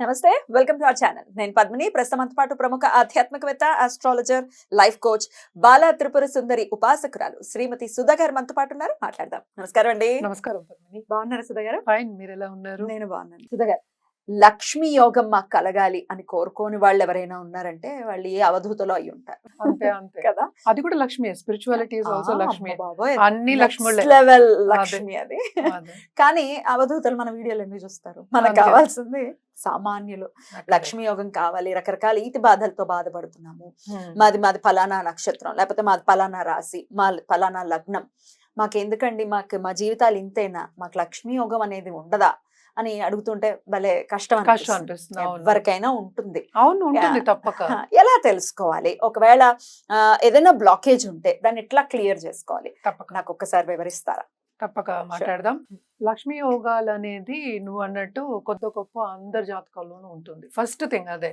నమస్తే welcome to our channel. నేను పద్మిని ప్రస్తుతం పాటు ప్రముఖ ఆధ్యాత్మికవేత్త astrologer life coach Bala Tripura Sundari ఉపాసకురాలు Shrimati Sudha గారు మనతో పాటు ఉన్నారు. మాట్లాడదాం. నమస్కారం అండి. నమస్కారం పద్మిని. బాగున్నారా సుధా గారు ఫైన్ మీరు ఎలా ఉన్నారు? నేను బాగున్నాను. సుధా గారు లక్ష్మీ యోగం మాకు కలగాలి అని కోరుకోని వాళ్ళు ఎవరైనా ఉన్నారంటే వాళ్ళు ఏ అవధూతలో అయి ఉంటారు. అంతే అంతే. కదా? అది కూడా లక్ష్మి స్పిరిచువాలిటీ ఆల్సో లక్ష్మి. అన్ని లెవెల్ లక్ష్మి అది. కానీ అవధూతలు మన వీడియోలు ఎందుకు చూస్తారు? మనకు. కావాల్సింది సామాన్యులు. లక్ష్మీ యోగం కావాలి రకరకాల ఈతి బాధలతో బాధపడుతున్నాము. మాది మాది ఫలానా నక్షత్రం లేకపోతే మాది ఫలానా రాశి మా ఫలానా లగ్నం. మాకు ఎందుకండి మాకు మా జీవితాలు ఇంతేనా? మాకు లక్ష్మీ యోగం అనేది ఉండదా? అని అడుగుతుంటే భలే కష్టం కష్టం అనిపిస్తుంది. ఎవరికైనా ఉంటుంది. అవును ఉంటుంది. తప్పక. ఎలా తెలుసుకోవాలి? ఒకవేళ ఏదైనా బ్లాకేజ్ ఉంటే దాన్ని ఎట్లా క్లియర్ చేసుకోవాలి? తప్పక. నాకు ఒక్కసారి వివరిస్తారా? తప్పక మాట్లాడదాం. లక్ష్మీ యోగాలు అనేది నువ్వు అన్నట్టు కొద్ది గొప్ప అందరి జాతకాల్లోనూ ఉంటుంది. ఫస్ట్ థింగ్ అదే.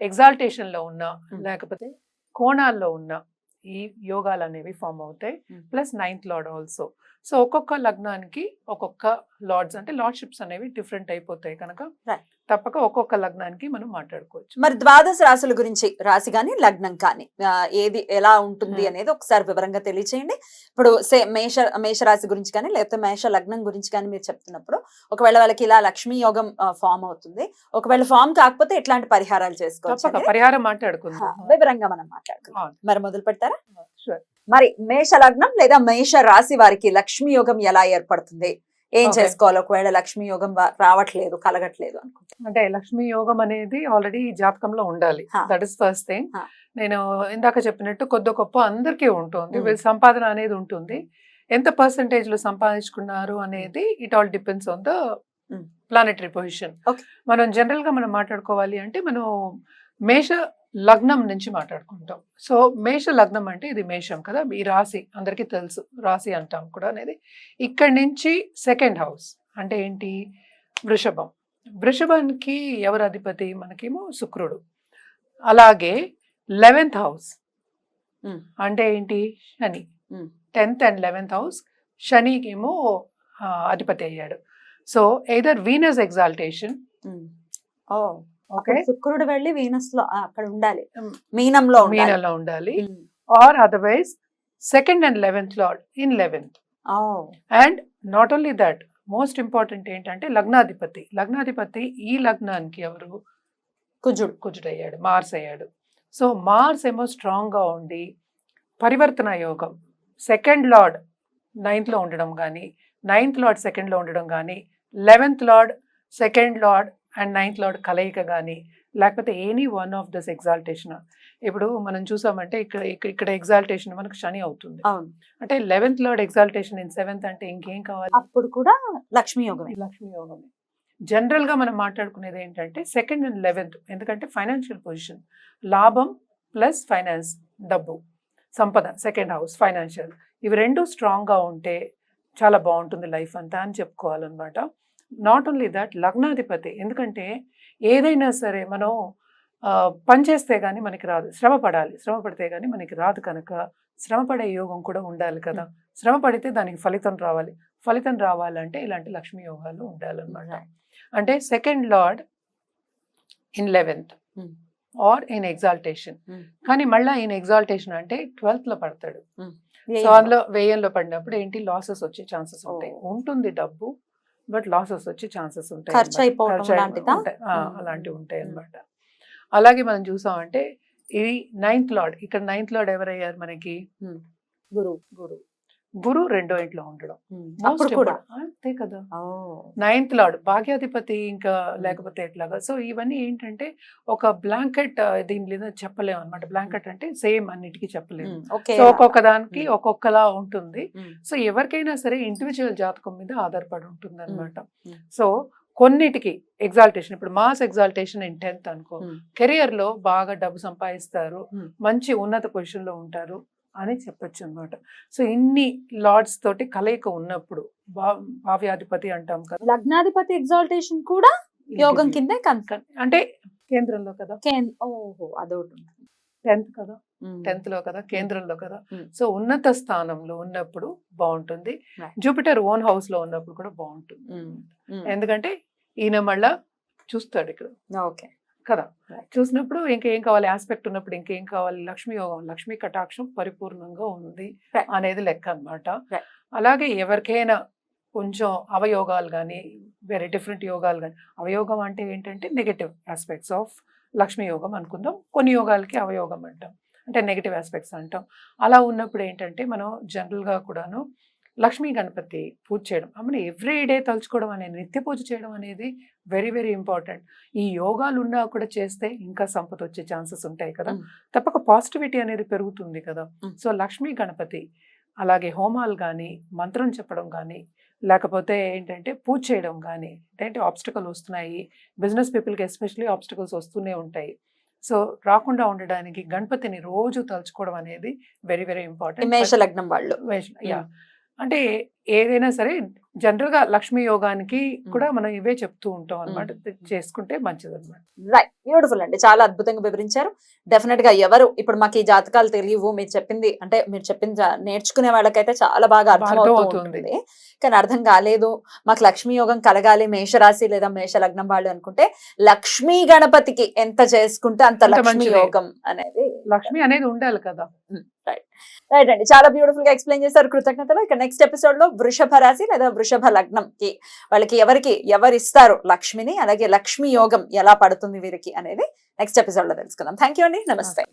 ఎగ్జాల్టేషన్లో ఉన్నా. లేకపోతే కోణాల్లో ఉన్నా ఈ యోగాలు అనేవి ఫామ్ అవుతాయి. Plus ninth lord also so ఒక్కొక్క లగ్నానికి ఒక్కొక్క లార్డ్స్ అంటే లార్డ్షిప్స్ అనేవి డిఫరెంట్ అయిపోతాయి కనుక. తప్పక ఒక్కొక్క లగ్నానికి మనం మాట్లాడుకోవచ్చు. మరి ద్వాదశ రాశుల గురించి రాశి కానీ లగ్నం కానీ ఏది ఎలా ఉంటుంది. అనేది ఒకసారి వివరంగా తెలియచేయండి. ఇప్పుడు సే మేష మేషరాశి గురించి కానీ లేకపోతే మేష లగ్నం గురించి కానీ మీరు చెప్తున్నప్పుడు ఒకవేళ వాళ్ళకి ఇలా లక్ష్మీ యోగం ఫామ్ అవుతుంది. ఒకవేళ ఫామ్ కాకపోతే ఎట్లాంటి పరిహారాలు చేసుకోవచ్చు పరిహారం మాట్లాడుకుందాం. వివరంగా మనం మాట్లాడుకుందాం. మరి మొదలు పెడతారా. మరి మేష లగ్నం లేదా మేష రాశి వారికి లక్ష్మీ యోగం ఎలా ఏర్పడుతుంది? ఏం. చేసుకోవాలి ఒకవేళ లక్ష్మీ యోగం రావట్లేదు కలగట్లేదు అనుకుంటే అంటే లక్ష్మీ యోగం అనేది ఆల్రెడీ జాతకంలో ఉండాలి. That is first thing. నేను ఇందాక చెప్పినట్టు కొద్ది గొప్ప అందరికీ ఉంటుంది సంపాదన అనేది ఉంటుంది ఎంత పర్సంటేజ్లో సంపాదించుకున్నారు అనేది it all depends on the. Planetary position. మనం జనరల్గా మనం మాట్లాడుకోవాలి అంటే మనం మేష లగ్నం నుంచి మాట్లాడుకుంటాం. సో మేష లగ్నం అంటే ఇది మేషం కదా? ఈ రాశి అందరికీ తెలుసు. రాశి అంటాం కూడా అనేది. ఇక్కడి నుంచి సెకండ్ హౌస్ అంటే ఏంటి? వృషభం. వృషభానికి ఎవరు అధిపతి మనకేమో శుక్రుడు. అలాగే లెవెన్త్ హౌస్. అంటే ఏంటి? శని. టెన్త్ అండ్ లెవెన్త్ హౌస్ శనికేమో అధిపతి అయ్యాడు. సో ఎయిదర్ వీనస్ ఎగ్జాల్టేషన్ ఓ శుక్రుడు వెళ్ళి వీనస్లో అక్కడ ఉండాలి. మీనంలో మీనలో ఉండాలి. Or otherwise second and eleventh lord in eleventh and not only that most important ఏంటంటే లగ్నాధిపతి. లగ్నాధిపతి ఈ లగ్నానికి ఎవరు? కుజుడు. కుజుడయ్యాడు మార్స్ అయ్యాడు. సో మార్స్ ఏమో స్ట్రాంగ్గా ఉండి పరివర్తన యోగం. సెకండ్ లార్డ్ నైన్త్లో ఉండడం కానీ నైన్త్ లార్డ్ సెకండ్లో ఉండడం కానీ eleventh lord second lord and ninth lord కలయిక కానీ లేకపోతే any one of this exaltation. ఇప్పుడు మనం చూసామంటే ఇక్కడ ఇక్కడ- ఎగ్జాల్టేషన్ మనకు శని అవుతుంది. అంటే eleventh lord exaltation in seventh అంటే ఇంకేం కావాలి? అప్పుడు కూడా లక్ష్మీ యోగమే. లక్ష్మీ యోగమే. జనరల్గా మనం మాట్లాడుకునేది ఏంటంటే సెకండ్ అండ్ లెవెన్త్ ఎందుకంటే ఫైనాన్షియల్ పొజిషన్. లాభం ప్లస్ ఫైనాన్స్ డబ్బు సంపద సెకండ్ హౌస్ ఫైనాన్షియల్. ఇవి రెండు స్ట్రాంగ్గా ఉంటే చాలా బాగుంటుంది లైఫ్ అంతా అని చెప్పుకోవాలన్నమాట. నాట్ ఓన్లీ దట్ లగ్నాధిపతి. ఎందుకంటే ఏదైనా సరే మనం ఆ, పని చేస్తే కానీ మనకి రాదు. శ్రమ పడాలి. శ్రమ పడితే కానీ మనకి రాదు కనుక శ్రమ పడే యోగం కూడా ఉండాలి కదా. శ్రమ పడితే దానికి ఫలితం రావాలి. ఫలితం రావాలంటే ఇలాంటి లక్ష్మీ యోగాలు ఉండాలన్నమాట. అంటే second lord in eleventh. Or in exaltation. కానీ మళ్ళీ ఇన్ ఎగ్జాల్టేషన్ అంటే ట్వెల్త్లో పడతాడు సో. అందులో వ్యయంలో పడినప్పుడు ఏంటి? లాసెస్ వచ్చే ఛాన్సెస్ ఉంటాయి. ఉంటుంది డబ్బు. బట్ లాసెస్ వచ్చే ఛాన్సెస్ ఉంటాయి ఖర్చు. అయిపోవడం. అలాంటివి ఉంటాయి. అన్నమాట అలాగే మనం చూసామంటే ఇది నైన్త్ లార్డ్ ఇక్కడ నైన్త్ లార్డ్ ఎవరయ్యారు మనకి గురువు గురు గురు రెండో ఇంట్లో ఉండడం. కూడా. అంతే కదా. నైన్త్ లార్డ్ భాగ్యాధిపతి ఇంకా Hmm. లేకపోతే ఎట్లాగా. సో ఇవన్నీ ఏంటంటే ఒక బ్లాంకెట్ దీని మీద చెప్పలేము అనమాట బ్లాంకెట్ అంటే సేమ్ అన్నిటికీ చెప్పలేము సో ఒక్కొక్క దానికి Hmm. ఒక్కొక్కలా ఉంటుంది. సో ఎవరికైనా సరే ఇండివిజువల్ జాతకం మీద ఆధారపడి ఉంటుంది అనమాట Hmm. సో కొన్నిటికి ఎగ్జాల్టేషన్ ఇప్పుడు మాస్ ఎగ్జాల్టేషన్ ఇన్ టెన్త్ అనుకో. Hmm. కెరియర్లో బాగా డబ్బు సంపాదిస్తారు. Hmm. మంచి ఉన్నత పొజిషన్లో ఉంటారు. అని చెప్పొచ్చు అనమాట సో ఇన్ని లార్డ్స్ తోటి కలయిక ఉన్నప్పుడు భావ్యాధిపతి అంటాం కదా. లగ్నాధిపతి ఎగ్జాల్టేషన్ కూడా యోగం కిందే కనుక అంటే కేంద్రంలో కదా? ఓహో అదొకటి. టెన్త్ కదా. టెన్త్లో కదా? కేంద్రంలో కదా. సో ఉన్నత స్థానంలో ఉన్నప్పుడు బాగుంటుంది. జూపిటర్ ఓన్ హౌస్లో ఉన్నప్పుడు కూడా బాగుంటుంది. ఎందుకంటే ఈయన మళ్ళా చూస్తాడు ఇక్కడ. ఓకే. కదా. చూసినప్పుడు ఇంకేం కావాలి? ఆస్పెక్ట్ ఉన్నప్పుడు ఇంకేం కావాలి? లక్ష్మీ యోగం లక్ష్మీ కటాక్షం పరిపూర్ణంగా ఉంది. అనేది లెక్క అన్నమాట. Right. అలాగే ఎవరికైనా కొంచెం అవయోగాలు కానీ వేరే డిఫరెంట్ యోగాలు కానీ అవయోగం అంటే ఏంటంటే నెగటివ్ ఆస్పెక్ట్స్ ఆఫ్ లక్ష్మీ యోగం అనుకుందాం. కొన్ని యోగాలకి అవయోగం అంటాం. అంటే నెగటివ్ ఆస్పెక్ట్స్ అంటాం. అలా ఉన్నప్పుడు ఏంటంటే మనం జనరల్గా కూడాను లక్ష్మీ గణపతి పూజ చేయడం అమ్మని ఎవ్రీ డే తలుచుకోవడం అనేది నిత్య పూజ చేయడం అనేది వెరీ వెరీ ఇంపార్టెంట్ ఈ యోగాలు ఉన్నా కూడా చేస్తే ఇంకా సంపద వచ్చే ఛాన్సెస్ ఉంటాయి కదా. తప్పక పాజిటివిటీ అనేది పెరుగుతుంది కదా. సో లక్ష్మీ గణపతి అలాగే హోమాలు కానీ మంత్రం చెప్పడం కానీ లేకపోతే ఏంటంటే పూజ చేయడం కానీ ఏంటంటే ఆబ్స్టికల్ వస్తున్నాయి. బిజినెస్ పీపుల్కి ఎస్పెషలీ ఆబ్స్టికల్స్ వస్తూనే ఉంటాయి. సో రాకుండా ఉండడానికి గణపతిని రోజు తలుచుకోవడం అనేది వెరీ వెరీ ఇంపార్టెంట్ మేష లగ్నం వాళ్ళు యా అంటే ఏదైనా సరే జనరల్గా లక్ష్మీ యోగానికి కూడా మనం ఇవే చెప్తూ ఉంటాం అనమాట. చేసుకుంటే మంచిది అనమాట రైట్. బ్యూటిఫుల్ అండి. చాలా అద్భుతంగా వివరించారు. డెఫినెట్గా ఎవరు ఇప్పుడు మాకు ఈ జాతకాలు తెలియవు మీరు చెప్పింది అంటే మీరు చెప్పింది నేర్చుకునే వాళ్ళకైతే చాలా బాగా అర్థమవుతుంది. కానీ అర్థం కాలేదు. మాకు లక్ష్మీ యోగం కలగాలి మేషరాశి లేదా మేష లగ్నం వాళ్ళు అనుకుంటే లక్ష్మీ గణపతికి ఎంత చేసుకుంటే అంత లక్ష్మీ. యోగం అనేది లక్ష్మి అనేది ఉండాలి కదా. రైట్ అండి. చాలా బ్యూటిఫుల్గా ఎక్స్ప్లెయిన్ చేశారు కృతజ్ఞతలు. ఇక నెక్స్ట్ ఎపిసోడ్లో వృషభ రాశి లేదా వృషభ లగ్నం కి వాళ్ళకి ఎవరికి ఎవరు ఇస్తారు లక్ష్మిని అలాగే లక్ష్మీ యోగం ఎలా పడుతుంది వీరికి అనేది నెక్స్ట్ ఎపిసోడ్లో తెలుసుకుందాం. థ్యాంక్ యూ అండి. నమస్తే.